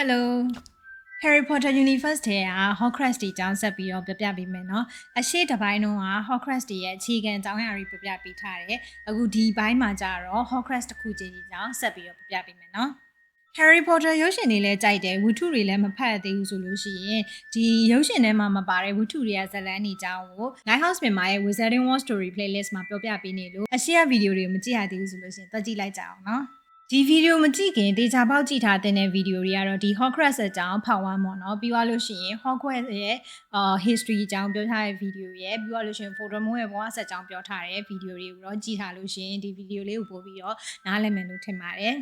Hello Harry Potter Universe ထဲက Horcrux တီအကြောင်းဆက်ပြီးတော့ပြပြပေးမယ်နော်အရှိတပိုင်းတော့က Horcrux တီရဲ့အခြေခံအကြောင်းအရာတွေပြပြပေးထားတယ်အခုဒီဘိုင်းမှာကျတော့ Horcrux တစ်ခုချင်းကြီးကြောင်းဆက်ပြီးတော့ပြပြပေးမယ်နော် Harry Potter ရုပ်ရှင်တွေလည်းကြိုက်တယ်ဝတ္ထုတွေလည်းမဖတ်သေးဘူးဆိုလို့ရှိရင်ဒီရုပ်ရှင်ထဲမှာမပါတဲ့ဝတ္ထုတွေကဇာတ်လမ်းတွေအကြောင်းကို Lighthouse မြန်မာရဲ့ Wizarding World Story Playlist မှာပြောပြပေးနေလို့အရှိရဗီဒီယိုတွေကိုမကြည့်ရသေးဘူးဆိုလို့ရှိရင်တက်ကြည့်လိုက်ကြအောင်နော် ဒီဗီဒီယိုမကြည့်ခင်ဒေချာပေါက်ကြည့်ထားတဲ့ဗီဒီယိုတွေကတော့ဒီ Hogwarts အကြောင်းဖောက်ဝမ်းပေါ့နော်ပြီးသွားလို့ရှိရင် Hogwarts ရဲ့အာ history အကြောင်းပြောထားတဲ့ဗီဒီယိုရဲ့ပြီးသွားလို့ရှိရင် Voldemort ရဲ့ဘဝဆက်အကြောင်းပြောထားတဲ့ဗီဒီယိုတွေကိုတော့ကြည့်ထားလို့ရှိရင်ဒီဗီဒီယိုလေးကိုပို့ပြီးတော့နားလည်မယ်လို့ထင်ပါတယ်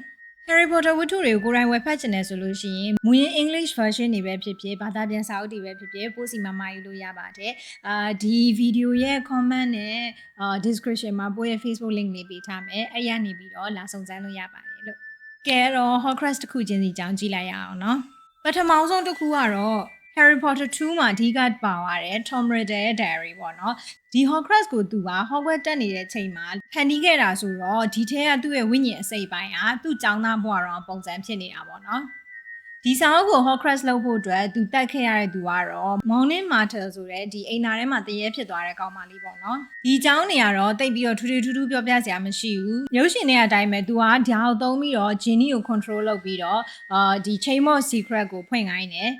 Harry Potter ဝတ္ထုတွေကိုကိုယ်တိုင်ဝယ်ဖတ်ချင်တယ်ဆိုလို့ရှိရင်မူရင်း English version တွေပဲဖြစ်ဖြစ်ဘာသာပြန်စာအုပ်တွေပဲဖြစ်ဖြစ်ပို့စီမမယူလို့ရပါတယ်အာဒီဗီဒီယိုရဲ့ comment နဲ့အာ description မှာပို့ရဲ့ Facebook link လေးပေးထားမယ်အဲ့ရနေပြီးတော့လာစုံစမ်းလို့ရပါတယ်လို့ ကဲတော့ Horcrux တစ်ခုချင်းစီကြောင်းကြည့်လိုက်ရအောင်နော်ပထမဆုံးတစ်ခုကတော့ Harry Potter 2မှာအဓိကပါသွားတယ် Tom Riddle ရဲ့ diary ပေါ့နော်ဒီ Horcrux ကိုသူက Hogwarts တက်နေတဲ့ချိန်မှာဖန်တီးခဲ့တာဆိုတော့ဒီထဲကသူ့ရဲ့ဝိညာဉ်အစိတ်ပိုင်းဟာသူ့ចောင်းသားဘဝတော့ပုံစံဖြစ်နေတာပေါ့နော် ဒီစာအုပ်ကို Horcrux လုပ်ဖို့အတွက်သူတိုက်ခဲ့ရတဲ့သူကတော့ Moaning Martel ဆိုတဲ့ဒီအိမ်နာထဲမှာတရေဖြစ်သွားတဲ့ကောင်မလေးပေါ့နော်ဒီအကြောင်းနေရာတော့တိတ်ပြီးတော့ထူးထူးထူးထူးပြောပြစရာမရှိဘူးရုပ်ရှင်တွေအတိုင်းပဲသူကဓာတ်ကိုသုံးပြီးတော့ Ginny ကို control လုပ်ပြီးတော့အာဒီ Chamber of Secret ကိုဖွင့်ခိုင်းတယ်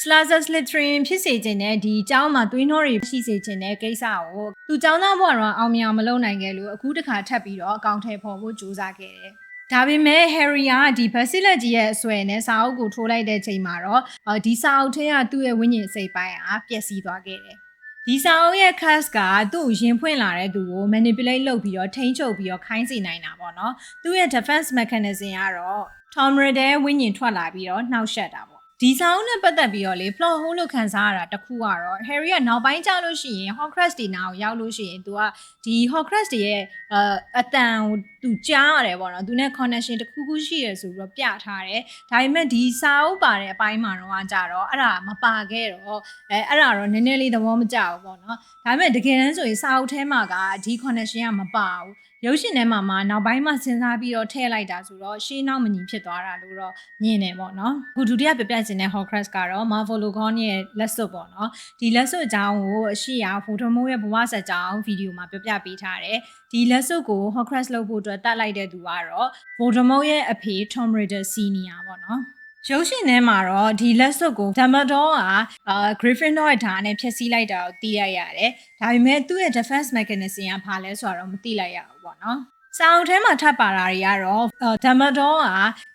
Slazar Slytherin ဖြစ်စေခြင်းနဲ့ဒီအကြောင်းမှာသွေးနှောတွေရှိစေခြင်းတဲ့ကိစ္စကိုသူအကြောင်းသားဘဝတော့အောင်မြင်အောင်မလုပ်နိုင်ခဲ့လို့အခုတစ်ခါထပ်ပြီးတော့အကောင့်ထဲပေါ်ဖို့ကြိုးစားခဲ့တယ်။ ဒါပေမဲ့ Harry ကဒီ Basilisk ကြီးရဲ့အဆွဲနဲ့စာအုပ်ကိုထိုးလိုက်တဲ့ချိန်မှာတော့အော်ဒီစာအုပ်ထဲကသူ့ရဲ့ဝိညာဉ်စိတ်ပိုင်းကပျက်စီးသွားခဲ့တယ်။ဒီစာအုပ်ရဲ့ cast ကသူ့ကိုရင်ဖွင့်လာတဲ့သူကို manipulate လုပ်ပြီးတော့ထိန်းချုပ်ပြီးတော့ခိုင်းစေနိုင်တာပေါ့နော်။သူ့ရဲ့ defense mechanism ကတော့ Tom Riddle ဝိညာဉ်ထွက်လာပြီးတော့နှောက်ယှက်တာပေါ့ ဒီဆောင်းနဲ့ပတ်သက်ပြီးတော့လေ plot hole လို့ခံစားရတာတခုကတော့ Harry ကနောက်ပိုင်းကျလို့ရှိရင် Horcrux ဒီနာကိုရောက်လို့ရှိရင် तू ကဒီ Horcrux တွေရဲ့အအတန်ကို तू ကြားရတယ်ပေါ့နော် तू နဲ့ connection တစ်ခုခုရှိရဆိုပြီးတော့ပြထားတယ်ဒါပေမဲ့ဒီစာအုပ်ပါတဲ့အပိုင်းမှာတော့ကြတော့အဲ့ဒါမပါခဲ့တော့အဲအဲ့ဒါတော့နည်းနည်းလေးသဘောမကျဘူးပေါ့နော်ဒါပေမဲ့တကယ်တမ်းဆိုရင်စာအုပ်ထဲမှာကဒီ connection ကမပါဘူး ရုပ်ရှင်ထဲမှာမှနောက်ပိုင်းမှာစဉ်းစားပြီးတော့ထည့်လိုက်တာဆိုတော့ရှေးနောက်မညီဖြစ်သွားတာလို့တော့မြင်တယ်ပေါ့နော်အခုဒုတိယပြပြချင်တဲ့ Horcrux ကတော့ Marvel Logon ရဲ့လက်စွပ်ပေါ့နော်ဒီလက်စွပ်အကြောင်းကိုအရှိရာ Voldemort ရဲ့ဘဝဆက်ကြောင်းဗီဒီယိုမှာပြပြပေးထားတယ်ဒီလက်စွပ်ကို Horcrux လုပ်ဖို့အတွက်တတ်လိုက်တဲ့သူကတော့ Voldemort ရဲ့အဖေ Tom Riddle Senior ပေါ့နော် ရုပ်ရှင်ထဲမှာတော့ဒီလက်စွပ်ကို Dumbledore ကအာ Gryffindor ရဲ့ဓာတ်နဲ့ဖျက်ဆီးလိုက်တာကိုသိရရတယ်။ဒါပေမဲ့သူ့ရဲ့ defense mechanism ကဘာလဲဆိုတာတော့မသိလိုက်ရဘူးပေါ့နော်။စာအုပ်ထဲမှာထပ်ပါတာတွေကတော့ Dumbledore က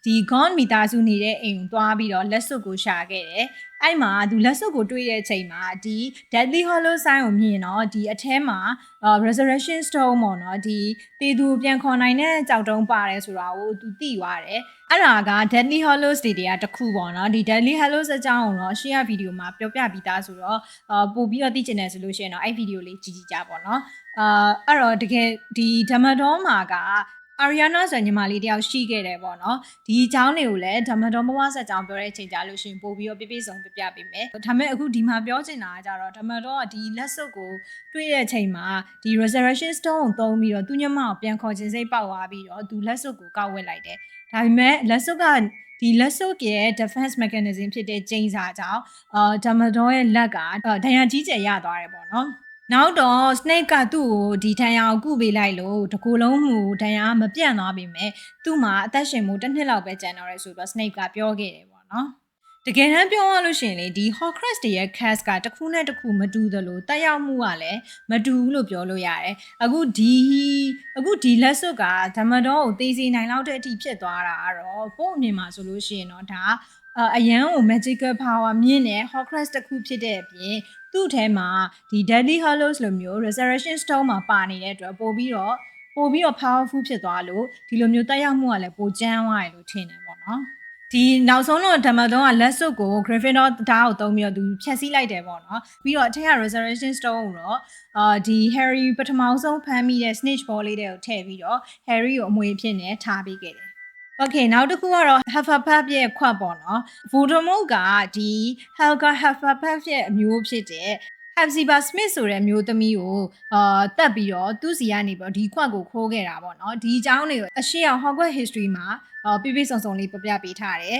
ဒီ Gone မိသားစုနေတဲ့အိမ်ကိုတွားပြီးတော့လက်စွပ်ကိုရှာခဲ့တယ်။ အဲ့မှာသူလက်စွပ်ကိုတွေ့တဲ့အချိန်မှာဒီ Deadly Hollow Sign ကိုမြင်တော့ဒီအထဲမှာ Resurrection Stone ပေါ့နော်ဒီတေသူပြန်ခေါ်နိုင်တဲ့ကြောက်တုံးပါတယ်ဆိုတာကိုသူသိသွားတယ်။အဲ့ဒါက Deadly Hollows တွေတည်းကတစ်ခုပေါ့နော်ဒီ Deadly Hollows အကြောင်းကိုတော့ရှေ့ရဗီဒီယိုမှာပြောပြပြီးသားဆိုတော့အာပို့ပြီးတော့သိချင်တယ်ဆိုလို့ရှိရင်တော့အဲ့ဗီဒီယိုလေးကြည့်ကြည့်ကြပါတော့အာအဲ့တော့တကယ်ဒီဓမ္မတော်မှာက အာရီယာနာဆိုညီမလေးတယောက်ရှိခဲ့တယ်ပေါ့နော်ဒီအကြောင်းတွေကိုလည်းဓမ္မတော်ဘဝဆက်ကြောင်းပြောတဲ့အချိန်ကြာလို့ရှိရင်ပို့ပြီးတော့ပြပြစုံပြပြပေးမယ်ဒါပေမဲ့အခုဒီမှာပြောချင်တာကကြတော့ဓမ္မတော်ကဒီလက်စွပ်ကိုတွေ့တဲ့အချိန်မှာဒီ resurrection stone ကိုသုံးပြီးတော့သူညမကိုပြန်ခေါ်ခြင်းစိတ်ပေါက်သွားပြီးတော့သူလက်စွပ်ကိုကောက်ဝက်လိုက်တယ်ဒါပေမဲ့လက်စွပ်ကဒီလက်စွပ်ရဲ့ defense mechanism ဖြစ်တဲ့ကျိန်းစာကြောင့်အာဓမ္မတော်ရဲ့လက်ကဒဏ်ရာကြီးကျယ်ရသွားတယ်ပေါ့နော် နောက်တော့ snake ကသူ့ကိုဒီဒဏ်ရာကိုကုပေးလိုက်လို့တကူလုံးမှုဒဏ်ရာမပြန့်သွားပြီမဲ့သူ့မှာအသက်ရှင်မှုတစ်နှစ်လောက်ပဲကျန်တော့ရဲဆိုတော့ snake ကပြောခဲ့တယ်ပေါ့နော်တကယ်တမ်းပြောရလို့ရှိရင်လေဒီ Horcrux တွေရဲ့ cast ကတစ်ခုနဲ့တစ်ခုမတူသလိုတက်ရောက်မှုကလည်းမတူဘူးလို့ပြောလို့ရတယ်အခုဒီအခုဒီလက်စွပ်ကဓမ္မတော်ကိုသိစေနိုင်လောက်တဲ့အထိဖြစ်သွားတာကတော့ပုံအမြင်မှာဆိုလို့ရှိရင်တော့ဒါအရန်ကို magical power မြင့်တဲ့ Horcrux တစ်ခုဖြစ်တဲ့အပြင် သူ့ထဲမှာဒီ Deadly Hallows လိုမျိုး Resurrection Stone မှာပါနေတဲ့အတွက်ပို့ပြီးတော့ပို့ပြီးတော့ powerful ဖြစ်သွားလို့ဒီလိုမျိုးတက်ရောက်မှုကလည်းပိုကျန်းသွားတယ်လို့ထင်တယ်ပေါ့နော်ဒီနောက်ဆုံးတော့ဓမ္မတော်ကလက်စွပ်ကို Gryffindor ဓာတ်ကိုသုံးပြီးတော့သူဖြတ်စည်းလိုက်တယ်ပေါ့နော်ပြီးတော့အထက်က Resurrection Stone ကိုတော့အာဒီ Harry ပထမဆုံးဖမ်းမိတဲ့ Snitch Ball လေးတွေကိုထည့်ပြီးတော့ Harry ကိုအမွေဖြစ်နေထားပေးခဲ့တယ် Okay နောက်တစ်ခုကတော့ Hufflepuff ရဲ့ခွက်ပေါ့နော် Voldemort ကဒီ Helga Hufflepuff ရဲ့အမျိုးဖြစ်တဲ့ Hepzibah Smith ဆိုတဲ့မျိုးသမီးကိုအာတက်ပြီးတော့သူ့စီကနေပြီးတော့ဒီခွက်ကိုခိုးခဲ့တာပေါ့နော်ဒီအကြောင်းတွေကိုအရှိအောင် Hogwarts History မှာအာပြပြစုံစုံလေးပြပြပေးထားတယ်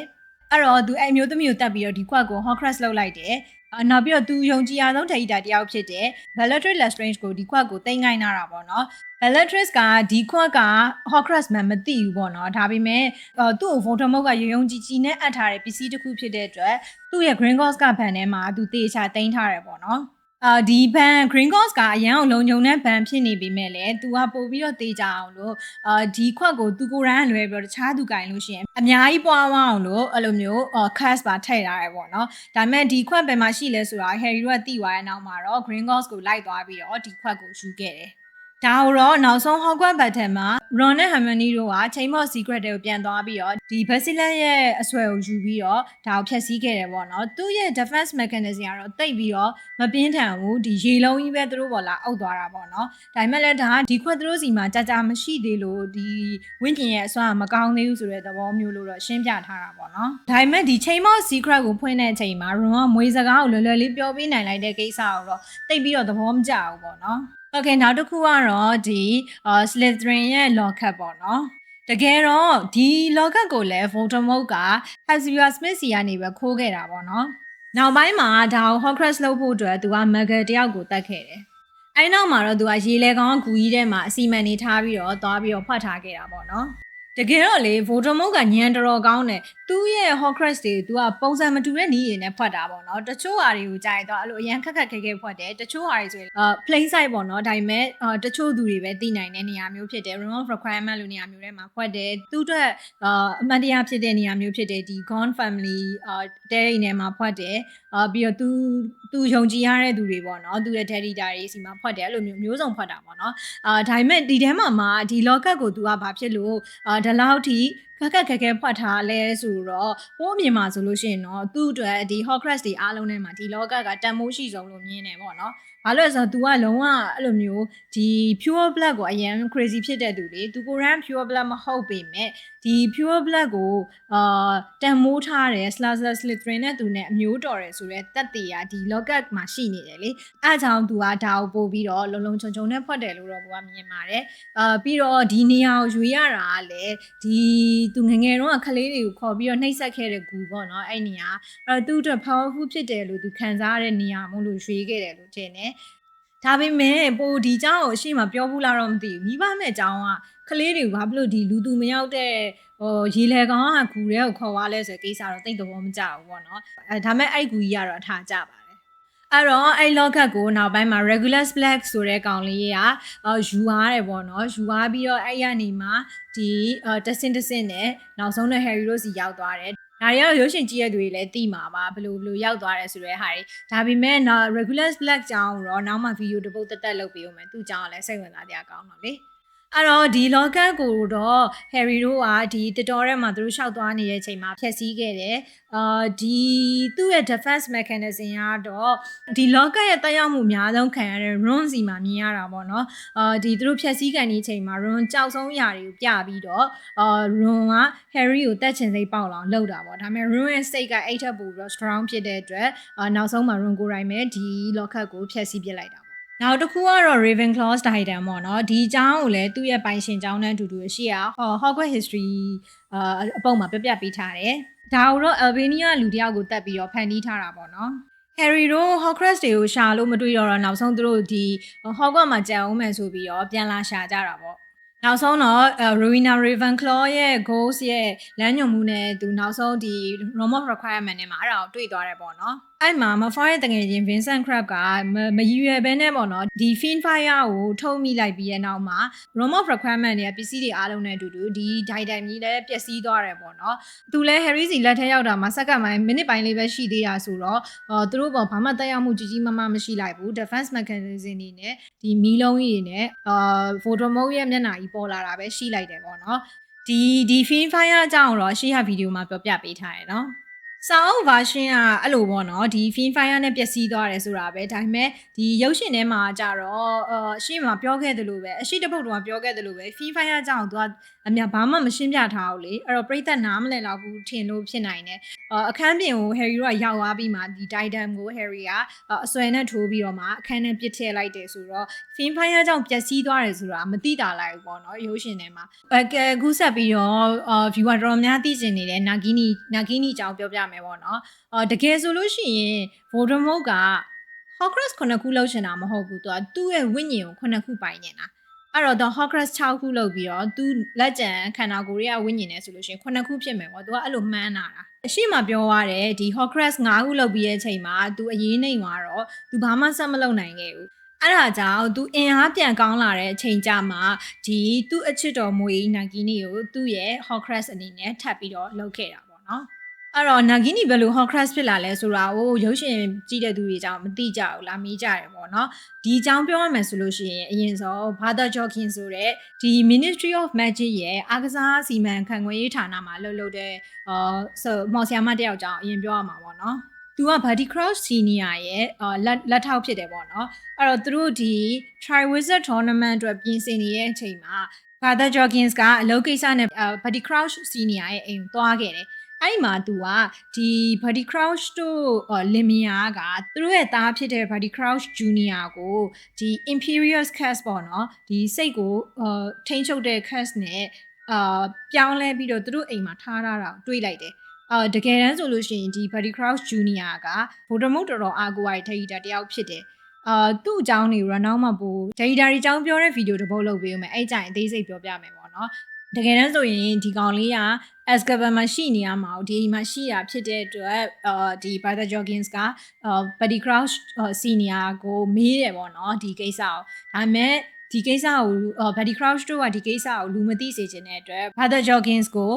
အဲ့တော့သူအဲ့အမျိုးသမီးကိုတက်ပြီးတော့ဒီခွက်ကို Horcrux လောက်လိုက်တယ် အနောက်ပြီးတော့သူယုံကြည်ရဆုံးထိပ်တာတယောက်ဖြစ်တဲ့ Bellatrix Lestrange ကိုဒီခွက်ကိုတင်ငိုင်းနာတာပေါ့နော် Bellatrix ကဒီခွက်က Horcrux မှမသိဘူးပေါ့နော်ဒါပေမဲ့အော်သူ့ကို Voldemort ကယုံယုံကြည်ကြည်နဲ့အပ်ထားတဲ့ပစ္စည်းတစ်ခုဖြစ်တဲ့အတွက်သူ့ရဲ့ Gringotts ကဘန်ထဲမှာသူတေချာတင်ထားတယ်ပေါ့နော် အာဒီဘန် Green Ghost ကအရန်အောင်လုံခြုံတဲ့ဘန်ဖြစ်နေပြီမဲ့လေသူကပို့ပြီးတော့တေးကြအောင်လို့အာဒီခွက်ကိုသူကိုယ်တိုင်ကလွယ်ပြီးတော့တခြားသူကင်လို့ရှိရင်အများကြီးပွားဝအောင်လို့အဲ့လိုမျိုးအာ cast ပါထည့်ထားရပေါ့နော်ဒါပေမဲ့ဒီခွက်ဘယ်မှာရှိလဲဆိုတာ Harry တို့ကသိသွားတဲ့နောက်မှာတော့ Green Ghost ကိုလိုက်သွားပြီးတော့ဒီခွက်ကိုယူခဲ့တယ် ဒါတော့နောက်ဆုံး Hogwarts Battle မှာ Ron နဲ့ Hermione တို့က Chamber of Secret တွေကိုပြန်သွားပြီးတော့ဒီ Basilisk ရဲ့အဆွဲကိုယူပြီးတော့ဒါကိုဖျက်ဆီးခဲ့တယ်ပေါ့နော်သူ့ရဲ့ defense mechanism ကတော့တိတ်ပြီးတော့မပြင်းထန်ဘူးဒီရေလုံးကြီးပဲသူတို့ပေါ်လာအုပ်သွားတာပေါ့နော်ဒါပေမဲ့လည်းဒါကဒီခွက်သူတို့စီမှာကြာကြာမရှိသေးလို့ဒီဝင်းကျင်ရဲ့အစွမ်းကမကောင်းသေးဘူးဆိုတဲ့သဘောမျိုးလို့တော့ရှင်းပြထားတာပေါ့နော်ဒါပေမဲ့ဒီ Chamber of Secret ကိုဖွင့်တဲ့အချိန်မှာ Ron ကမွေးစကားကိုလွယ်လွယ်လေးပြောပေးနိုင်လိုက်တဲ့ကိစ္စကိုတော့တိတ်ပြီးတော့သဘောမကျဘူးပေါ့နော် Okay နောက်တစ်ခုကတော့ဒီ Slytherin ရဲ့ locket ပေါ့နော်တကယ်တော့ဒီ locket ကိုလည်း Voldemort က Hazia Smith စီကနေပဲခိုးခဲ့တာပေါ့နော်နောက်ပိုင်းမှာဒါကို Horcrux လုပ်ဖို့အတွက်သူက Muggle တယောက်ကိုတတ်ခဲ့တယ်အဲ့နောက်မှာတော့သူကရေလေကောင်းဂူကြီးထဲမှာအစီမံနေထားပြီးတော့သွားပြီးတော့ဖတ်ထားခဲ့တာပေါ့နော်တကယ်တော့လေ Voldemort ကညံတော်တော်ကောင်းတယ်သူ့ရဲ့ Horcrux တွေသူကပုံစံမတူတဲ့နည်းရည်နဲ့ဖွက်တာပေါ့နော်တချို့ဟာတွေကိုကြာရင်တော့အဲ့လိုအရန်ခက်ခက်ခဲခဲဖွက်တယ်တချို့ဟာတွေဆိုရင်အာ plain sight ပေါ့နော်ဒါပေမဲ့အာတချို့သူတွေပဲသိနိုင်တဲ့နေရာမျိုးဖြစ်တယ် room of requirement လို့နေရာမျိုးထဲမှာဖွက်တယ်သူ့အတွက်အာအမှန်တရားဖြစ်တဲ့နေရာမျိုးဖြစ်တယ်ဒီ gone family အာတဲအိမ်ထဲမှာဖွက်တယ်အာပြီးတော့သူသူယုံကြည်ရတဲ့သူတွေပေါ့နော်သူရဲ့ daddy တာတွေစီမှာဖွက်တယ်အဲ့လိုမျိုးမျိုးစုံဖွက်တာပေါ့နော်အာဒါပေမဲ့ဒီထဲမှာမှဒီ locket ကိုသူကဘာဖြစ်လို့အာဒီလောက်ထိ ခက်ခက်ခဲခဲဖွက်ထားလဲဆိုတော့ပိုးအမြင်မှာဆိုလို့ရှိရင်တော့သူ့အတွက်ဒီ Horcrux တွေအားလုံးထဲမှာဒီလောကကတန်မိုးရှိဆုံးလို့မြင်နေပေါ့နော်။ဘာလို့လဲဆိုတော့ तू ကလုံးဝအဲ့လိုမျိုးဒီ pure blood ကိုအရင် crazy ဖြစ်တဲ့သူလေ။ तू ကိုယ်ရန် pure blood မဟုတ်ပေမဲ့ ဒီ pure blood ကိုအာတန်မိုးထားတယ် Slytherin Slytherin နဲ့သူနဲ့အမျိုးတော်တယ်ဆိုတော့တက်တည်ကဒီ locket မှာရှိနေတယ်လေ။အဲအကြောင်း तू ကဒါကိုပို့ပြီးတော့လုံလုံချုံချုံနဲ့ဖွက်တယ်လို့တော့ကိုကမြင်ပါတယ်။အာပြီးတော့ဒီနေရာကိုရွေးရတာကလည်းဒီသူငငယ်တော့ကလေးတွေကိုခေါ်ပြီးတော့နှိပ်စက်ခဲ့တဲ့ဂူပေါ့နော်အဲ့နေရာအဲ့တော့သူ့အတွက် powerful ဖြစ်တယ်လို့သူခံစားရတဲ့နေရာမို့လို့ရွေးခဲ့တယ်လို့ထင်တယ်ဒါပေမဲ့ပိုဒီเจ้าကိုအရှိမပြောဘူးလားတော့မသိဘူးမိဘမဲ့အကြောင်းက ကလေးတွေကိုဘာဖြစ်လို့ဒီလူသူမရောက်တဲ့ဟိုရေလေကောင်ကဂူထဲကိုခေါ်သွားလဲဆိုတဲ့ကိစ္စတော့တိတ်တော့မကြဘူးပေါ့နော်အဲဒါမဲ့အဲ့ဂူကြီးကတော့အထားကြပါတယ်အဲ့တော့အဲ့ locket ကိုနောက်ပိုင်းမှာ regular black ဆိုတဲ့ကောင်လေးကအော်ယူသွားတယ်ပေါ့နော်ယူသွားပြီးတော့အဲ့ရနေမှာဒီတဆင်တဆင်နဲ့နောက်ဆုံးတော့ Harry တို့စီရောက်သွားတယ်ဒါတွေကတော့ရုပ်ရှင်ကြည့်ရတဲ့သူတွေလည်းသိမှာပါဘယ်လိုဘယ်လိုရောက်သွားတယ်ဆိုတဲ့ဟာတွေဒါပေမဲ့နော် regular black ကြောင်းတော့နောက်မှဗီဒီယိုတစ်ပုတ်တက်တက်လုပ်ပေးဦးမယ်သူ့ကြောင်းကလည်းစိတ်ဝင်စားကြကောင်းတော့လေ အဲ့တော့ဒီ locket ကိုတော့ Harry တို့ကဒီတတော်ထဲမှာသူတို့ရှောက်သွားနေတဲ့အချိန်မှာဖျက်ဆီးခဲ့တယ်။အာဒီသူ့ရဲ့ defense mechanism ကတော့ဒီ locket ရဲ့တက်ရောက်မှုအများဆုံးခံရတဲ့ Ron စီမှာမြင်ရတာပေါ့နော်။အာဒီသူတို့ဖျက်ဆီးကန်နေတဲ့အချိန်မှာ Ron ကြောက်ဆုံးຢာတွေကိုပြပြီးတော့အာ Ron က Harry ကိုတက်ချင်စိတ်ပေါက်လောင်လုပ်တာပေါ့။ဒါပေမဲ့ Ron ရဲ့စိတ်ကအဲ့ထက်ပိုပြီးတော့ strong ဖြစ်တဲ့အတွက်အာနောက်ဆုံးမှာ Ron ကိုယ်တိုင်ပဲဒီ locket ကိုဖျက်ဆီးပစ်လိုက်တာ နောက်တစ်ခုကတော့ Ravenclaw Titan ပေါ့နော်ဒီအကြောင်းကိုလည်းသူ့ရဲ့ပိုင်ရှင်အကြောင်းနဲ့အတူတူရှိရ Hogwarts History အာအပုံမှာပြပြပေးထားတယ်ဒါကိုတော့ Albania လူတယောက်ကိုတက်ပြီးတော့ဖန်တီးထားတာပေါ့နော် Harry တို့ Horcrux တွေကိုရှာလို့မတွေ့တော့တော့နောက်ဆုံးသူတို့ဒီ Hogwarts မှာကြံအောင်မယ်ဆိုပြီးတော့ပြန်လာရှာကြတာပေါ့နောက်ဆုံးတော့ Rowena Ravenclaw ရဲ့ Ghost ရဲ့လမ်းညွှန်မှုနဲ့သူနောက်ဆုံးဒီ Room of Requirement နဲ့မှာအဲ့ဒါကိုတွေ့သွားတယ်ပေါ့နော် အဲ့မှာ Malfoy ရဲ့တငယ်ချင်း Vincent Crabbe ကမရည်ရွယ်ဘဲနဲ့ပေါ့နော်ဒီ Fiend Fire ကိုထုတ်မိလိုက်ပြီးရဲ့နောက်မှာ Room of Requirement ရဲ့ပစ္စည်းတွေအားလုံးနဲ့အတူတူဒီ Titan ကြီးလည်းပျက်စီးသွားတယ်ပေါ့နော်သူလည်း Harry စီလက်ထဲရောက်တာမှာစက္ကန့်ပိုင်းမိနစ်ပိုင်းလေးပဲရှိသေးတာဆိုတော့အော်သူတို့ပေါ်ဘာမှတက်ရောက်မှုကြီးကြီးမားမားမရှိလိုက်ဘူး Defense Mechanism တွေနဲ့ဒီမီးလုံးကြီးတွေနဲ့အာ Voldemort ရဲ့မျက်နှာကြီးပေါ်လာတာပဲရှိလိုက်တယ်ပေါ့နော်ဒီဒီ Fiend Fire အကြောင်းတော့ရှေ့ကဗီဒီယိုမှာပြောပြပေးထားရယ်နော် စာအုပ် version ကအဲ့လိုပေါ့နော်ဒီ Fin Fire နဲ့ပျက်စီးသွားတယ်ဆိုတာပဲဒါပေမဲ့ဒီရုပ်ရှင်ထဲမှာကြတော့အရှိမပြောခဲ့တယ်လို့ပဲအရှိတပုတ်တော့ပြောခဲ့တယ်လို့ပဲ Fin Fire ကြောင့်သူကအမြဘာမှမရှင်းပြထားဘူးလေအဲ့တော့ပြိသက်နားမလည်တော့ဘူးထင်လို့ဖြစ်နိုင်တယ် အာအခန်းပြင်ကို Harry တို့ကရောက်သွားပြီးမှဒီ Diadem ကို Harry ကအဆွဲနဲ့ထိုးပြီးတော့မှအခန်းထဲပစ်ထည့်လိုက်တယ်ဆိုတော့ Fin Fire ကြောင့်ပျက်စီးသွားတယ်ဆိုတာမသိတာလိုက်ဘူးပေါ့နော်ရုပ်ရှင်ထဲမှာအဲကဲအခုဆက်ပြီးတော့အာ viewer တော်တော်များသိကျင်နေတဲ့ Nagini Nagini အကြောင်းပြောပြမယ်ပေါ့နော်အာတကယ်ဆိုလို့ရှိရင် Voldemort က Horcrux ခုနှစ်ခုလောက်ချင်တာမဟုတ်ဘူးသူကသူ့ရဲ့ဝိညာဉ်ကိုခုနှစ်ခုပိုင်နေတာ အဲ့တော့ the Horcrux 6ခုလောက်ပြီးတော့သူလက်ကျန်ခန္ဓာကိုယ်ရဲ့ဝိညာဉ်နဲ့ဆိုလို့ရှိရင်ခုနှစ်ခုဖြစ်မယ်ပေါ့သူကအဲ့လိုမှန်းတာတာအရှိမပြောရတယ်ဒီ Horcrux 5ခုလောက်ပြီးရဲ့အချိန်မှာသူအရေးနေသွားတော့သူဘာမှဆက်မလုပ်နိုင်ခဲ့ဘူးအဲ့ဒါကြောင့်သူအင်အားပြန်ကောင်းလာတဲ့အချိန်ကြမှာဒီသူ့အချစ်တော်မွေနာဂီနီကိုသူ့ရဲ့ Horcrux အနေနဲ့ထပ်ပြီးတော့လုပ်ခဲ့တာပေါ့နော် အဲ့တော့ Nagini ဘယ်လို Horcrux ဖြစ်လာလဲဆိုတာကိုရုပ်ရှင်ကြည့်တဲ့သူတွေကြောင့်မသိကြဘူးလားမေးကြတယ်ပေါ့နော်ဒီအကြောင်းပြောရမယ်ဆိုလို့ရှိရင်အရင်ဆုံး Father Jokin ဆိုတဲ့ဒီ Ministry of Magic ရဲ့အားကစားစီမံခန့်ခွဲရေးဌာနမှာလှုပ်လှုပ်တဲ့အာဆိုမော်ဆီယာမတယောက်ကြောင့်အရင်ပြောရမှာပေါ့နော်သူက Buddy Crouch Senior ရဲ့အာလက်လက်ထောက်ဖြစ်တယ်ပေါ့နော်အဲ့တော့သူတို့ဒီ Triwizard Tournament အတွက်ပြင်ဆင်နေတဲ့အချိန်မှာ Father Joggins ကအလုပ်ကိစ္စနဲ့ Buddy Crouch Senior ရဲ့အိမ်ကိုသွားခဲ့တယ် အဲ့ဒီမှာသူကဒီ Buddy Crouch တို့လင်မယားကသူတို့ရဲ့သားဖြစ်တဲ့ Buddy Crouch Junior ကိုဒီ Imperious Curse ပေါ့နော်ဒီစိတ်ကိုအာထိန်းချုပ်တဲ့ Curse နဲ့အာပြောင်းလဲပြီးတော့သူတို့အိမ်မှာထားထားတာကိုတွေးလိုက်တယ်အာတကယ်တမ်းဆိုလို့ရှိရင်ဒီ Buddy Crouch Junior က Voldemort တော်တော်အားကိုးရတဲ့ထိပ်တာတယောက်ဖြစ်တယ်အာသူ့အကြောင်းတွေကိုတော့နောက်မှပို့ဒေတာရီအကြောင်းပြောတဲ့ဗီဒီယိုတစ်ပုတ်လုပ်ပေးဦးမယ်အဲ့ကြရင်အသေးစိတ်ပြောပြမယ်ပေါ့နော် တကယ်တမ်းဆိုရင်ဒီကောင်လေးက Azkaban မှာရှိနေရမှာဒီမှာရှိရဖြစ်တဲ့အတွက်အာဒီ Brother Joggins ကအာ Buddy Crouch Senior ကိုမေးတယ်ပေါ့နော်ဒီကိစ္စကိုဒါပေမဲ့ဒီကိစ္စကို Buddy Crouch တို့ကဒီကိစ္စကိုလူမသိစေချင်တဲ့အတွက် Brother Joggins ကို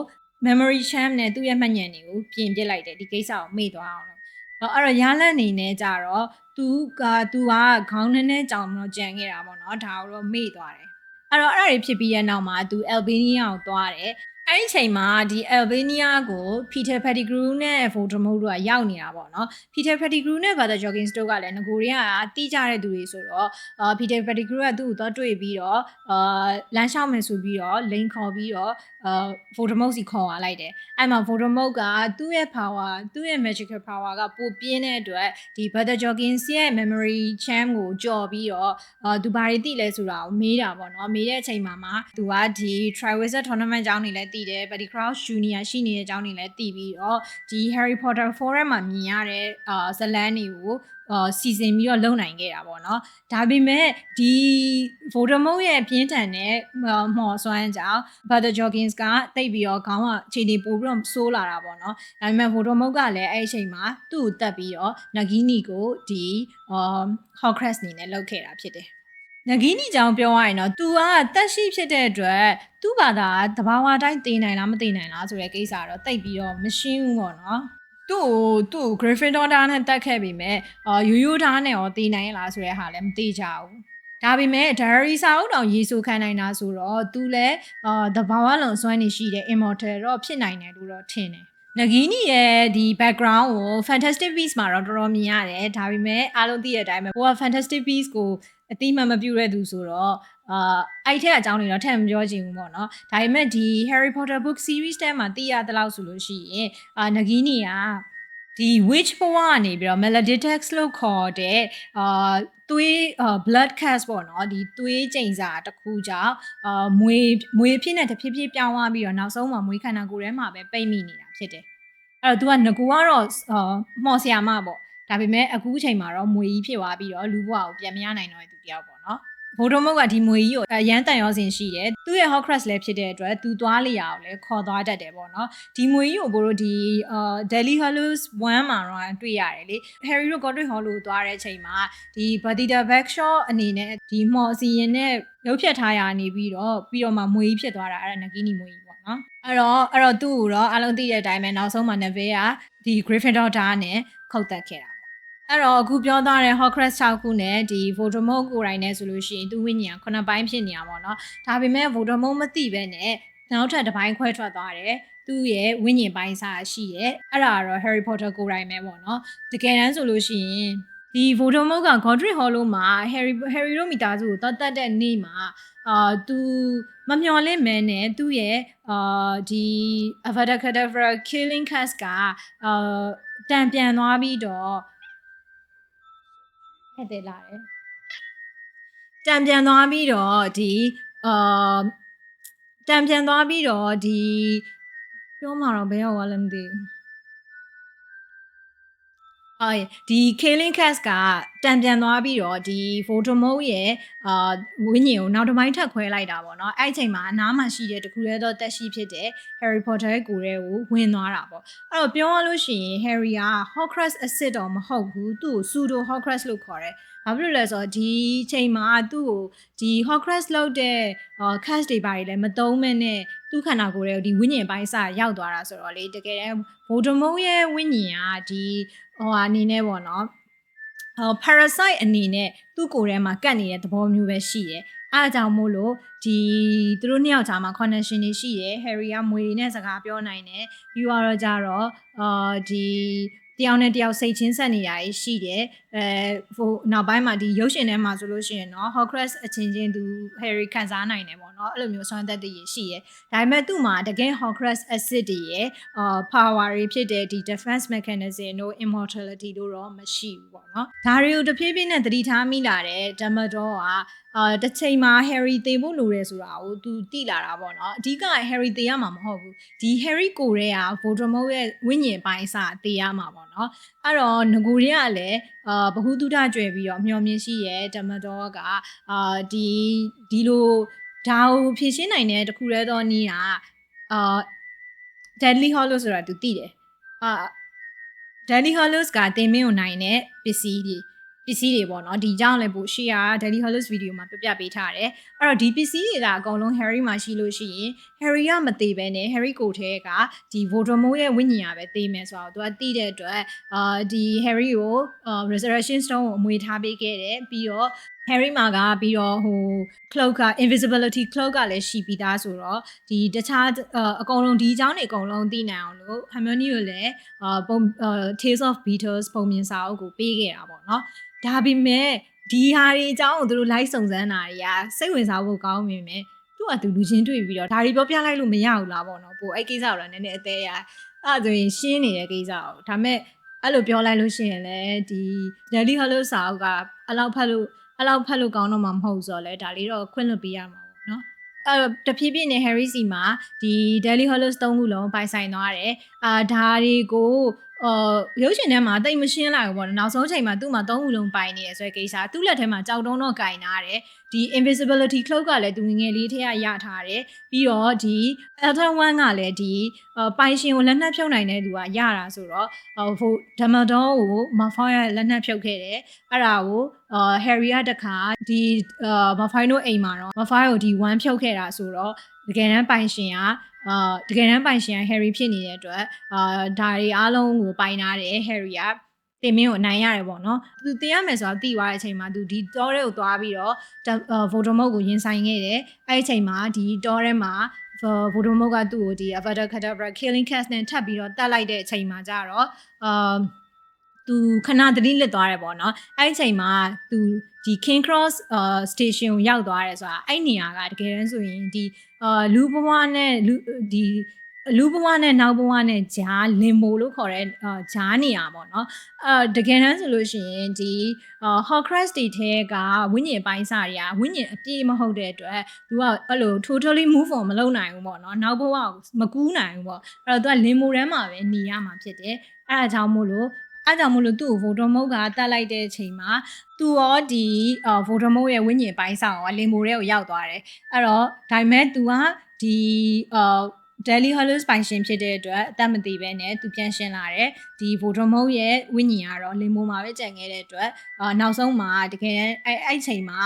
memory champ နဲ့သူ့ရဲ့မှတ်ဉာဏ်တွေကိုပြင်ပစ်လိုက်တယ်ဒီကိစ္စကိုမေ့သွားအောင်လို့အဲ့တော့ရလန့်အနေနဲ့ကြတော့သူကသူကခေါင်းနဲ့နဲ့ကြောင်တော့ကြံခဲ့တာပေါ့နော်ဒါကိုတော့မေ့သွားတယ် အဲ့တော့အဲ့ဒါတွေဖြစ်ပြီးရဲ့နောက်မှာသူ Albania ကိုသွားတယ် အဲ့ဒီချိန်မှာဒီ Albania ကို Peter Pettigrew နဲ့ Voldemort တို့ကရောက်နေတာပေါ့နော် Peter Pettigrew နဲ့ Father Joggins တို့ကလည်းငကိုတွေကတီးကြတဲ့သူတွေဆိုတော့အာ Peter Pettigrew ကသူ့ကိုတော့တွေ့ပြီးတော့အာလမ်းလျှောက်မယ်ဆိုပြီးတော့လိန်ခေါ်ပြီးတော့အာ Voldemort စီခေါ်လာလိုက်တယ်အဲ့မှာ Voldemort ကသူ့ရဲ့ power သူ့ရဲ့ magical power ကပိုပြင်းတဲ့အတွက်ဒီ Father Joggins ရဲ့ memory champ ကိုကြော်ပြီးတော့အာသူဘာတွေသိလဲဆိုတာကိုမေးတာပေါ့နော်မေးတဲ့အချိန်မှာမှသူကဒီ Triwizard Tournament ကြောင်းနေလဲတည်တယ် Buddy Crouch Junior ရှိနေတဲ့အကြောင်းတွေလည်းသိပြီးတော့ဒီ Harry Potter Forum မှာမြင်ရတဲ့အာဇလန်းတွေကိုအာစီစဉ်ပြီးတော့လုံနိုင်ခဲ့တာပေါ့နော်ဒါပေမဲ့ဒီ Voldemort ရဲ့ပြင်းထန်တဲ့မော်စွမ်းကြောင့် Brother Joggins ကတိတ်ပြီးတော့ခေါင်းကခြေနေပို့ပြီးတော့ဆိုးလာတာပေါ့နော်ဒါပေမဲ့ Voldemort ကလည်းအဲ့ဒီအချိန်မှာသူ့ကိုတက်ပြီးတော့ Nagini ကိုဒီအာ Horcrux အနေနဲ့လုပ်ခဲ့တာဖြစ်တယ် နဂီနီကြောင်ပြောရရင်တော့ तू ကတက်ရှိဖြစ်တဲ့အတွက်သူ့ဘာသာတဘာဝတိုင်းတည်နိုင်လားမတည်နိုင်လားဆိုတဲ့ကိစ္စကတော့တိတ်ပြီးတော့မရှင်းဘူးပေါ့နော်သူ့ကိုသူ့ Gryffindor ဓာတ်နဲ့တက်ခဲ့ပြီမဲ့အာယူယူဓာတ်နဲ့ရောတည်နိုင်လားဆိုတဲ့ဟာလည်းမသိကြဘူးဒါပေမဲ့ diary စာအုပ်တောင်ရေးဆိုခံနိုင်တာဆိုတော့ तू လည်းအာတဘာဝလုံးစွမ်းနေရှိတဲ့ immortal တော့ဖြစ်နိုင်တယ်လို့တော့ထင်တယ်နဂီနီရဲ့ဒီ background ကို Fantastic Beasts မှာတော့တော်တော်မြင်ရတယ်ဒါပေမဲ့အားလုံးသိတဲ့အတိုင်းပဲကိုက Fantastic Beasts ကို အတိမမပြုတဲ့သူဆိုတော့အာအဲ့ထက်အကြောင်းတွေတော့ထပ်မပြောချင်ဘူးပေါ့နော်ဒါပေမဲ့ဒီ Harry Potter book series ထဲမှာသိရသလောက်ဆိုလို့ရှိရင်အာနဂီနီကဒီ witch ဘဝကနေပြီးတော့ Maledictus လို့ခေါ်တဲ့အာသွေး blood cast ပေါ့နော်ဒီသွေးကျိန်စာတစ်ခုကြောင့်အာမွေမွေဖြစ်နေတဖြည်းဖြည်းပြောင်းသွားပြီးတော့နောက်ဆုံးမှာမွေခန္ဓာကိုယ်ထဲမှာပဲပိတ်မိနေတာဖြစ်တယ်အဲ့တော့ तू ကငကူကတော့အာမော်ဆီယာမပေါ့ ဒါပေမဲ့အခုချိန်မှာတော့မွေကြီးဖြစ်သွားပြီးတော့လူဘဝကိုပြန်မရနိုင်တော့တဲ့သူတယောက်ပေါ့နော်ဗိုလ်တော်မုတ်ကဒီမွေကြီးကိုရမ်းတန်ရောစင်ရှိတယ်သူ့ရဲ့ Horcrux လည်းဖြစ်တဲ့အတွက်သူသွားလျာကိုလည်းခေါ်သွားတတ်တယ်ပေါ့နော်ဒီမွေကြီးကိုဘို့တို့ဒီအာ Delhi Hallows 1မှာတော့တွေ့ရတယ်လေ Harry တို့ Godric Hall ကိုသွားတဲ့အချိန်မှာဒီ Badita Backshaw အနေနဲ့ဒီမော်စီရင်နဲ့ရုပ်ဖြတ်ထားရနေပြီးတော့ပြီးတော့မှမွေကြီးဖြစ်သွားတာအဲ့ဒါနဂီနီမွေကြီးပေါ့နော်အဲ့တော့အဲ့တော့သူ့ကိုတော့အလုံးသိတဲ့အတိုင်းပဲနောက်ဆုံးမှာ Neville ကဒီ Gryffindor ဓာတ်နဲ့ခုတ်တက်ခဲ့တာ အဲ့တော့အခုပြောသွားတဲ့ Horcrux 6ခုနဲ့ဒီ Voldemort ကိုယ်တိုင်နဲ့ဆိုလို့ရှိရင်သူဝိညာဉ်ခုနှစ်ပိုင်းဖြစ်နေရပါတော့။ဒါပေမဲ့ Voldemort မသိဘဲနဲ့နောက်ထပ်တစ်ပိုင်းခွဲထွက်သွားတယ်။သူ့ရဲ့ဝိညာဉ်ပိုင်းစာရှိရဲ့။အဲ့ဒါကတော့ Harry Potter ကိုယ်တိုင်ပဲပေါ့နော်။တကယ်တမ်းဆိုလို့ရှိရင်ဒီဒီ Voldemort က Godric Hollow မှာ Harry Harry တို့မိသားစုကိုတတ်တတ်တဲ့နေ့မှာအာသူမမျှော်လင့်မဲနဲ့သူ့ရဲ့အာဒီ Avada Kedavra Killing Curse ကအာတံပြန်သွားပြီးတော့ ဟဲ့တယ်လာတယ်တံပြန်သွားပြီးတော့ဒီအာတံပြန်သွားပြီးတော့ဒီပြောမှာတော့ဘယ်ရောက်သွားလဲမသိဘူး အာဒီ Killing Cast ကတံပြန်သွားပြီးတော့ဒီ Voldemort ရဲ့အာဝိညာဉ်ကိုနောက်တစ်ပိုင်းထပ်ခွဲလိုက်တာပေါ့နော်အဲ့အချိန်မှာအနားမှာရှိတဲ့တခုတည်းသောတက်ရှိဖြစ်တဲ့ Harry Potter ရဲ့ကိုယ်ရဲ့ကိုဝင်သွားတာပေါ့အဲ့တော့ပြောရလို့ရှိရင် Harry က Horcrux acid တော့မဟုတ်ဘူးသူ့ကို pseudo Horcrux လို့ခေါ်တယ် ဘာဖြစ်လို့လဲဆိုတော့ဒီချိန်မှာသူ့ကိုဒီ Horcrux လောက်တဲ့ cast တွေပါတွေလည်းမသုံးမဲနဲ့သူ့ခန္ဓာကိုယ်ရဲ့ဒီဝိညာဉ်ပိုင်းစရောက်သွားတာဆိုတော့လေတကယ်တမ်း Voldemort ရဲ့ဝိညာဉ်ကဒီဟိုအနေနဲ့ပေါ့နော်ဟို parasite အနေနဲ့သူ့ကိုယ်ထဲမှာကတ်နေတဲ့သဘောမျိုးပဲရှိတယ်အားကြောင့်မို့လို့ဒီသူတို့နှစ်ယောက်ကြားမှာ connection တွေရှိတယ် Harry ကမွေတွေနဲ့စကားပြောနိုင်တယ်ပြီးတော့ကြတော့အာဒီတယောက်နဲ့တယောက်စိတ်ချင်းဆက်နေတာရှိတယ် အဲဟိုနောက်ပိုင်းမှာဒီရုပ်ရှင်ထဲမှာဆိုလို့ရှိရင်เนาะ Horcrux အချင်းချင်းသူ Harry ခံစားနိုင်တယ်ပေါ့เนาะအဲ့လိုမျိုးဆွမ်းသက်တည်ရှိတယ်ဒါပေမဲ့သူ့မှာတကယ် Horcrux acid တွေရဲ့အာ power တွေဖြစ်တဲ့ဒီ defense mechanism တို့ immortality တို့တော့မရှိဘူးပေါ့เนาะဒါတွေကိုတဖြည်းဖြည်းနဲ့သတိထားမိလာတဲ့ Dumbledore ကအာတစ်ချိန်မှာ Harry သေဖို့လိုတယ်ဆိုတာကိုသူသိလာတာပေါ့နော်အဓိက Harry သေရမှာမဟုတ်ဘူးဒီ Harry ကိုရဲက Voldemort ရဲ့ဝိညာဉ်ပိုင်းစသေရမှာပေါ့နော်အဲ့တော့ငကိုရဲကလည်း အာဘ ഹു တုဒကြွယ်ပြီးတော့မျောမြင်ရှိရဲ့ Dumbledore ကအာဒီဒီလိုဒါကိုဖြည့်ရှင်းနိုင်တဲ့တခုတည်းသောနည်းကအာ Deadly Hallows ဆိုတာသူသိတယ်အာ Deadly Hallows ကတင်မင်းကိုနိုင်တဲ့ပစ္စည်းတွေ ပစ္စည်းတွေပေါ့နော်ဒီကြောင့်လည်းပို့ရှေ့က Daily Hollows video မှာပြပြပေးထားတယ်အဲ့တော့ဒီပစ္စည်းတွေကအကုန်လုံး Harry မှာရှိလို့ရှိရင် Harry ကမသေးပဲနဲ့ Harry ကိုထဲကဒီ Voldemort ရဲ့ဝိညာဉ်ကပဲသေမယ်ဆိုတော့သူကသိတဲ့အတွက်အာဒီ Harry ကို Resurrection Stone ကိုအမွေထားပေးခဲ့တယ်ပြီးတော့ Harry မှာကပြီးတော့ဟို cloak က invisibility cloak ကလည်းရှိပြီးသားဆိုတော့ဒီတခြားအကုန်လုံးဒီအကြောင်းတွေအကုန်လုံးသိနိုင်အောင်လို့ Hermione ကိုလည်းအာပုံ Tales of Beetles ပုံမြင်စာအုပ်ကိုပေးခဲ့တာပေါ့နော် ဒါပေမဲ့ဒီဟာတွေအကြောင်းကိုသူတို့ live စုံစမ်းတာတွေကစိတ်ဝင်စားဖို့ကောင်းမြင်မယ်သူကသူလူချင်းတွေ့ပြီးတော့ဒါတွေပြောပြလိုက်လို့မရဘူးလားပေါ့နော်ပို့အဲ့ကိစ္စကိုလည်းနည်းနည်းအသေးရအဲ့ဒါဆိုရင်ရှင်းနေတဲ့ကိစ္စကိုဒါမဲ့အဲ့လိုပြောလိုက်လို့ရှိရင်လည်းဒီ Daily Hello စာအုပ်ကအလောက်ဖတ်လို့အဲ့လောက်ဖတ်လို့ကောင်းတော့မှမဟုတ်ဆိုတော့လေဒါလေးတော့ခွင့်လွှတ်ပေးရမှာပေါ့နော်အဲ့တော့တဖြည်းဖြည်းနဲ့ Harry စီမှာဒီ Daily Hollows ၃ခုလုံးပိုင်ဆိုင်သွားတယ်အာဒါတွေကို အော်ရုပ်ရှင်ထဲမှာတိတ်မရှင်းလိုက်ဘူးပေါ့နော်နောက်ဆုံးချိန်မှာသူ့မှာသုံးခုလုံးပိုင်နေတယ်ဆိုတဲ့ကိစ္စသူ့လက်ထဲမှာကြောက်တုံးတော့ကင်ထားတယ်ဒီ invisibility cloak ကလည်းသူငငယ်လေးထဲကရထားတယ်ပြီးတော့ဒီ elder one ကလည်းဒီပိုင်ရှင်ကိုလက်နက်ဖြုတ်နိုင်တဲ့သူကရတာဆိုတော့ဟို Dumbledore ကို Malfoy ကလက်နက်ဖြုတ်ခဲ့တယ်အဲ့ဒါကိုအာ Harry ကတခါဒီအာ Malfoy တို့အိမ်မှာတော့ Malfoy ကိုဒီ one ဖြုတ်ခဲ့တာဆိုတော့တကယ်တမ်းပိုင်ရှင်က အာတကယ်တမ်းပိုင်ရှင်က Harry ဖြစ်နေတဲ့အတွက်အာဒါတွေအားလုံးကိုပိုင်ထားတယ် Harry ကတင်မင်းကိုအနိုင်ရတယ်ပေါ့နော်သူတင်ရမယ်ဆိုတာသိသွားတဲ့အချိန်မှာသူဒီတောထဲကိုသွားပြီးတော့ Voldemort ကိုရင်ဆိုင်ခဲ့တယ်အဲ့ဒီအချိန်မှာဒီတောထဲမှာ Voldemort ကသူ့ကိုဒီ Avada Kedavra Killing Cast နဲ့ထပ်ပြီးတော့တတ်လိုက်တဲ့အချိန်မှာကျတော့အာ သူခဏသတိလစ်သွားတယ်ပေါ့နော်အဲ့ဒီအချိန်မှာသူဒီ King Cross အာ station ကိုရောက်သွားတယ်ဆိုတာအဲ့နေရာကတကယ်တမ်းဆိုရင်ဒီအာလူဘဝနဲ့လူဒီလူဘဝနဲ့နောက်ဘဝနဲ့ဂျားလင်မိုလို့ခေါ်တဲ့အာဂျားနေရပေါ့နော်အဲတကယ်တမ်းဆိုလို့ရှိရင်ဒီအာ Horcrux တွေထဲကဝိညာဉ်ပိုင်းစာတွေကဝိညာဉ်အပြည့်မဟုတ်တဲ့အတွက်သူကအဲ့လို totally move on မလုပ်နိုင်ဘူးပေါ့နော်နောက်ဘဝကိုမကူးနိုင်ဘူးပေါ့အဲ့တော့သူကလင်မိုတန်းမှာပဲหนีရမှာဖြစ်တယ်အဲ့ဒါကြောင့်မို့လို့ အဲ့ကြောင့်မလို့သူ့ကို Voldemort ကတတ်လိုက်တဲ့အချိန်မှာသူရောဒီ Voldemort ရဲ့ဝိညာဉ်ပိုင်းဆောင်ကလင်မိုထဲကိုရောက်သွားတယ်အဲ့တော့ဒါပေမဲ့သူကဒီအာ Daily Hollows ပိုင်ရှင်ဖြစ်တဲ့အတွက်အသက်မသေးပဲနဲ့သူပြန်ရှင်းလာတယ်ဒီ Voldemort ရဲ့ဝိညာဉ်ကတော့လင်မိုမှာပဲကြံခဲ့တဲ့အတွက်အာနောက်ဆုံးမှာတကယ်အဲ့အဲ့ချိန်မှာ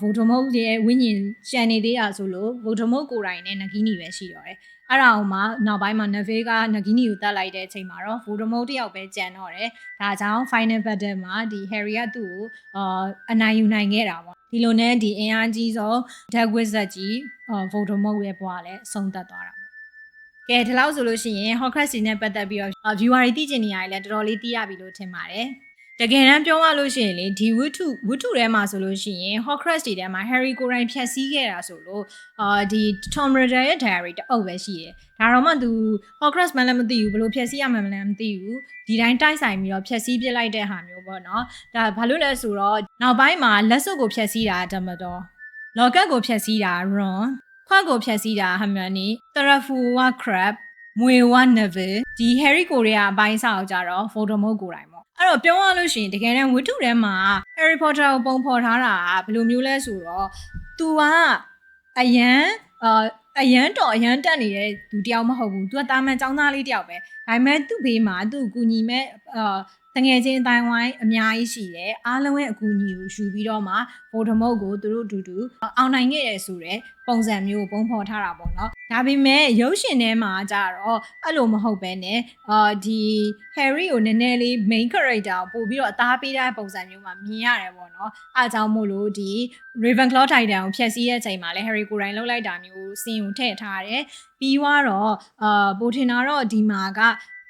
Voldemort ရဲ့ဝိညာဉ်ရှံနေသေးတာဆိုလို့ Voldemort ကိုယ်တိုင်နဲ့နဂီနီပဲရှိတော့တယ် အဲ့ဒါအောင်မှနောက်ပိုင်းမှာ Neville က Nagini ကိုတတ်လိုက်တဲ့အချိန်မှာတော့ Voldemort တယောက်ပဲကြံတော့တယ်။ဒါကြောင့် Final Battle မှာဒီ Harry ကသူ့ကိုအာအနိုင်ယူနိုင်ခဲ့တာပေါ့။ဒီလိုနဲ့ဒီအင်အားကြီးဆုံး Dark Wizard ကြီး Voldemort ရဲ့ဘဝလည်းဆုံးသက်သွားတာပေါ့။ကဲဒီလောက်ဆိုလို့ရှိရင် Horcrux နဲ့ပတ်သက်ပြီးတော့ viewer တွေသိချင်နေရတယ်လည်းတော်တော်လေးသိရပြီလို့ထင်ပါတယ်။ တကယ်တမ်းပြောရလို့ရှိရင်လေဒီဝတ္ထုဝတ္ထုထဲမှာဆိုလို့ရှိရင် Horcrux တွေထဲမှာ Harry ကိုယ်တိုင်ဖြတ်စည်းခဲ့တာဆိုလို့အာဒီ Tom Riddle ရဲ့ diary တအုပ်ပဲရှိတယ်ဒါတော့မှသူ Horcrux မှလည်းမသိဘူးဘယ်လိုဖြတ်စည်းရမှန်းလည်းမသိဘူးဒီတိုင်းတိုက်ဆိုင်ပြီးတော့ဖြတ်စည်းပစ်လိုက်တဲ့ဟာမျိုးပေါ့နော်ဒါဘာလို့လဲဆိုတော့နောက်ပိုင်းမှာလက်စွပ်ကိုဖြတ်စည်းတာတမတော်လောကတ်ကိုဖြတ်စည်းတာ Ron ခွက်ကိုဖြတ်စည်းတာ Hermione Tarafuwa Crab မွေဝါ Neville ဒီ Harry ကိုရီးယားအပိုင်းစာကိုကြတော့ Voldemort ကိုယ်တိုင်ပေါ့ အဲ့တော့ပြောရလို့ရှိရင်တကယ်တမ်းဝတ္ထုထဲမှာ Harry Potter ကိုပုံဖော်ထားတာကဘယ်လိုမျိုးလဲဆိုတော့ तू ကအရန်အာအရန်တော်အရန်တက်နေတဲ့သူတယောက်မဟုတ်ဘူး။ तू ကတာမန်ចောင်းသားလေးတယောက်ပဲ။ဒါပေမဲ့သူ့ဘေးမှာသူ့ကိုကူညီမဲ့အာတ ငယ်ချင်းအတိုင်းဝိုင်းအများကြီးရှိတယ်။အားလုံးရဲ့အကူအညီကိုယူပြီးတော့မှဗိုလ်ဒမုတ်ကိုသူတို့အတူတူအောင်နိုင်ခဲ့တယ်ဆိုတော့ပုံစံမျိုးကိုပုံဖော်ထားတာပေါ့နော်။ဒါပေမဲ့ရုပ်ရှင်ထဲမှာကြတော့အဲ့လိုမဟုတ်ပဲねအာဒီ Harry ကိုနည်းနည်းလေး main character ကိုပို့ပြီးတော့အသားပေးတဲ့ပုံစံမျိုးမှာမြင်ရတယ်ပေါ့နော်။အားကြောင့်မို့လို့ဒီ Ravenclaw Titan ကိုဖျက်ဆီးတဲ့အချိန်မှာလဲ Harry ကိုယ်တိုင်လှုပ်လိုက်တာမျိုးစင်ကိုထည့်ထားတယ်။ပြီးသွားတော့အာပိုထင်တာတော့ဒီမှာက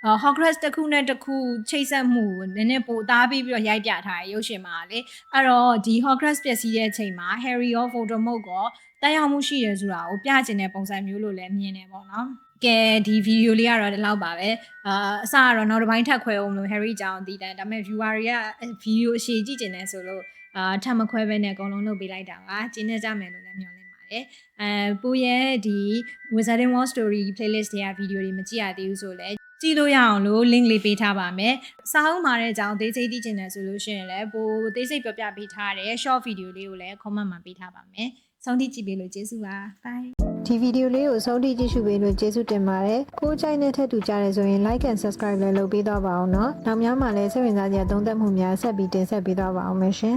အာ Hogwarts တစ်ခုနဲ့တစ်ခုချိတ်ဆက်မှုကိုနည်းနည်းပိုသားပြီးပြီးတော့ရိုက်ပြထားတယ်ရုပ်ရှင်မှာလေအဲ့တော့ဒီ Hogwarts ပြည့်စည်တဲ့အချိန်မှာ Harry ရော Voldemort ကောတက်ရောက်မှုရှိရဆိုတာကိုပြချင်တဲ့ပုံစံမျိုးလို့လည်းမြင်တယ်ပေါ့နော်ကဲဒီဗီဒီယိုလေးကတော့ဒီလောက်ပါပဲအာအစကတော့နောက်တစ်ပိုင်းထပ်ခွဲအောင်လို့ Harry ကြောင့်တည်တယ်ဒါပေမဲ့ viewer တွေကဗီဒီယိုအရှည်ကြည့်ကျင်တယ်ဆိုလို့အာထပ်မခွဲဘဲနဲ့အကုန်လုံးလုပ်ပေးလိုက်တာပါကျင်းနေကြမယ်လို့လည်းမျှော်လင့်ပါတယ်အဲပူရဲ့ဒီ Wizarding World Story playlist တွေကဗီဒီယိုတွေမကြည့်ရသေးဘူးဆိုလည်း ကြည့်လို့ရအောင်လို့ link လေးပေးထားပါမယ်။စာအုပ်မှာတဲ့အကြောင်းသေးစိတ်သိချင်တယ်ဆိုလို့ရှိရင်လည်းပိုသေးစိတ်ပြပြပေးထားတဲ့ short video လေးကိုလည်း comment မှာပေးထားပါမယ်။ဆုံးထိကြည့်ပေးလို့ကျေးဇူးပါ။ Bye ။ဒီဗီဒီယိုလေးကိုဆုံးထိကြည့်ရှုပေးလို့ကျေးဇူးတင်ပါတယ်။ကိုယ်ကြိုက်တဲ့ထက်တူကြတယ်ဆိုရင် like and subscribe လည်းလုပ်ပေးတော့ပါအောင်နော်။နောက်များမှာလည်းစိတ်ဝင်စားစရာသုံးသပ်မှုများဆက်ပြီးတင်ဆက်ပေးတော့ပါအောင်မယ်ရှင်။